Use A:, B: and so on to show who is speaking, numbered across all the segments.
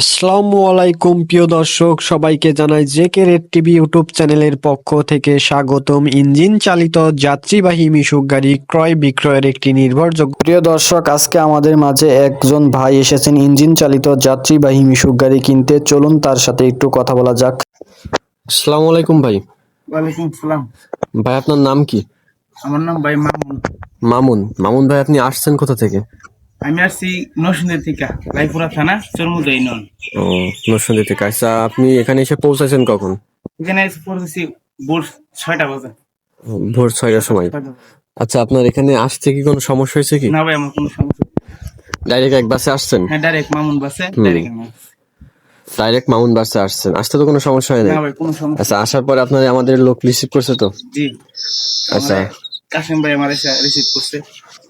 A: আসসালামু আলাইকুম প্রিয় দর্শক সবাইকে জানাই জেকে রেড টিভি ইউটিউব চ্যানেলের পক্ষ থেকে স্বাগতম। ইঞ্জিন চালিত যাত্রীবাহী মিশুক গাড়ি ক্রয় বিক্রয়ের একটি নির্ভরযোগ্য
B: প্রিয় দর্শক আজকে আমাদের মাঝে একজন ভাই এসেছেন ইঞ্জিন চালিত যাত্রীবাহী মিশুক গাড়ি কিনতে। চলুন তার সাথে একটু কথা বলা যাক।
A: আসসালামু আলাইকুম ভাই।
C: ওয়ালাইকুম সালাম।
A: ভাই আপনার নাম কি?
C: আমার নাম ভাই মামুন।
A: মামুন। মামুন ভাই আপনি আসছেন কোথা থেকে?
C: আমি আসছি নরসিংদী থেকে রায়পুরা থানা চরমুদা ইউনিয়ন
A: ও নরসিংদী থেকে। আচ্ছা আপনি এখানে এসে পৌঁছাছেন কখন?
C: এখানে এসে পড়তেছি ভোর ছয়টা বাজে।
A: ভোর ছয়টার সময়। আচ্ছা আপনার এখানে আসতে কি কোনো সমস্যা হয়েছে কি?
C: না ভাই আমার কোনো সমস্যা
A: ডাইরেক্ট এক বাসে আসছেন?
C: হ্যাঁ ডাইরেক্ট মামুন বাসে ডাইরেক্ট
A: ডাইরেক্ট মামুন বাসে। আসছেন। আসতে তো কোনো সমস্যা হয় না
C: না ভাই কোনো সমস্যা
A: আচ্ছা আসার পরে আপনার আমাদের লোক রিসিভ করছে তো?
C: জি।
A: আচ্ছা।
C: কাশিম ভাই আমার এসে রিসিভ করছে।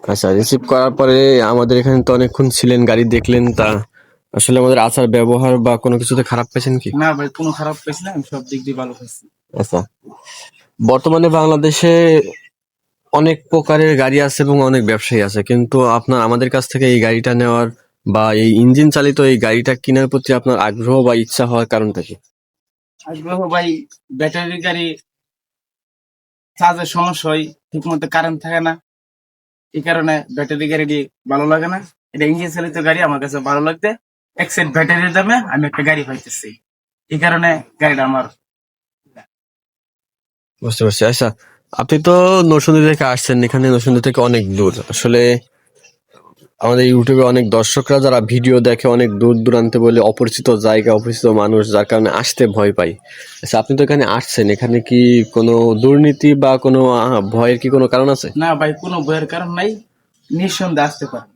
A: আচ্ছা রিসিভ করার পরে আমাদের এখানে তো অনেকক্ষণ ছিলেন গাড়ি দেখলেন তা আসলে আমাদের আচার ব্যবহার বা কোনো কিছুতে খারাপ পেয়েছেন কি?
C: না ভাই কোনো খারাপ পাইছি না আমি সব দিক দিয়ে ভালো পাইছি
A: আচ্ছা। বর্তমানে বাংলাদেশে অনেক প্রকারের গাড়ি আছে এবং অনেক ব্যবসায়ী আছে কিন্তু আপনার আমাদের কাছ থেকে এই গাড়িটা নেওয়ার বা এই ইঞ্জিন চালিত এই গাড়িটা কেনার প্রতি আপনার আগ্রহ বা ইচ্ছা হওয়ার কারণটা কি?
C: আগ্রহ ভাই ব্যাটারি গাড়ি চার্জের সমস্যা হয় ঠিক মতো কারেন্ট থাকে না। এই কারণে ব্যাটারি গাড়িটি ভালো লাগে না। এটা ইঞ্জিন চালিত গাড়ি, আমার কাছে ভালো লাগতে এক সেট ব্যাটারির দামে আমি একটা গাড়ি পাইতেছি। এই কারণে গাড়িটা আমার
A: বুঝতে পারছি। আচ্ছা আপনি তো নরসুন্দী থেকে আসছেন, এখানে নরসুন্দী থেকে অনেক দূর। আসলে আমাদের ইউটিউবে অনেক দর্শকরা যারা ভিডিও দেখে অনেক দূর দূরান্তে বলে অপরিচিত জায়গা অপরিচিত মানুষ যার কারণে আসতে ভয় পাই। আচ্ছা আপনি তো এখানে আসছেন এখানে কি কোনো দুর্নীতি বা কোনো ভয়ের কি কোনো কারণ আছে?
C: না ভাই কোনো বইয়ের কারণ নাই নিঃসন্দেহে আসতে পারে।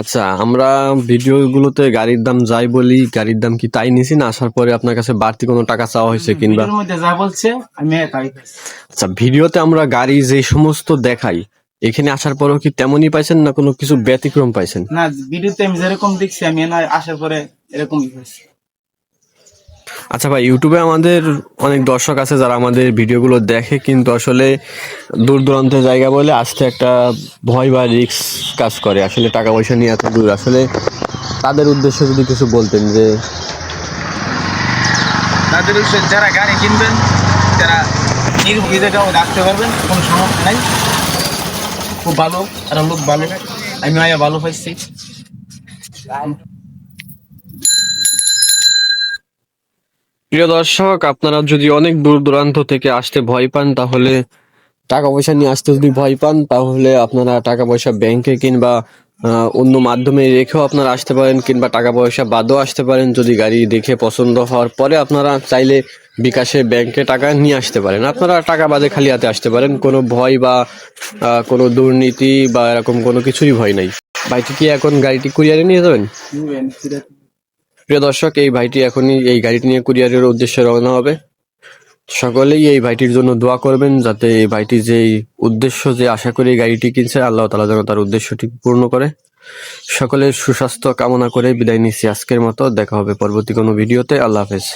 A: আচ্ছা আমরা ভিডিও গুলোতে গাড়ির দাম যাই বলি গাড়ির দাম কি তাই নিছি না? আসার পরে আপনার কাছে বাড়তি কোনো টাকা চাওয়া হয়েছে কিংবা? আচ্ছা ভিডিওতে আমরা গাড়ি যে সমস্ত দেখাই এখানে আসার পরেও কি তেমনই পাইছেন না কোনো কিছু ব্যতিক্রম পাইছেন?
C: না ভিডিওতে আমি যেরকম দেখছি আমি না আসার পরে এরকমই হয়েছে।
A: আচ্ছা ভাই ইউটিউবে আমাদের অনেক দর্শক আছে যারা আমাদের ভিডিওগুলো দেখে কিন্তু আসলে দূর দূরান্ত জায়গা বলে আসতে একটা ভয় বা রিস্ক কাজ করে। আসলে টাকা পয়সা নিয়ে এত দূর আসলে তাদের উদ্দেশ্যে যদি কিছু বলতেন যে
C: তাদের উদ্দেশ্যে যারা গাড়ি কিনবেন তারা মধ্যে আসতে পারবেন কোনো সমস্যা নাই। খুব ভালো আর লোক ভালো। আমি আয়া ভালো পাইছি।
A: প্রিয় দর্শক, আপনারা যদি অনেক দূর দূরান্ত থেকে আসতে ভয় পান, তাহলে টাকা পয়সা নিয়ে আসতে যদি ভয় পান, তাহলে আপনারা টাকা পয়সা ব্যাংকে কিংবা অন্য মাধ্যমে রেখেও আপনারা আসতে পারেন কিংবা টাকা পয়সা বাদও আসতে পারেন। যদি গাড়ি দেখে পছন্দ হওয়ার পরে আপনারা চাইলে বিকাশে ব্যাংকে টাকা নিয়ে আসতে পারেন। আপনারা টাকা বাদে খালি হাতে আসতে পারেন। কোনো ভয় বা কোনো দুর্নীতি বা এরকম কোনো কিছুরই ভয় নাই। ভাইটি কি এখন গাড়িটি কুরিয়ারে নিয়ে যাবেন? প্রিয় দর্শক এই ভাইটি এখনই এই গাড়িটি নিয়ে কুরিয়ারের উদ্দেশ্যে রওনা হবে। সকলেই এই ভাইটির জন্য দোয়া করবেন যাতে এই ভাইটি যে উদ্দেশ্য, যে আশা করে গাড়িটি কিনছে আল্লাহ তালা যেন তার উদ্দেশ্যটি পূর্ণ করে। সকলের সুস্বাস্থ্য কামনা করে বিদায় নিচ্ছি আজকের মতো। দেখা হবে পরবর্তী কোনো ভিডিওতে। আল্লাহ হাফেজ।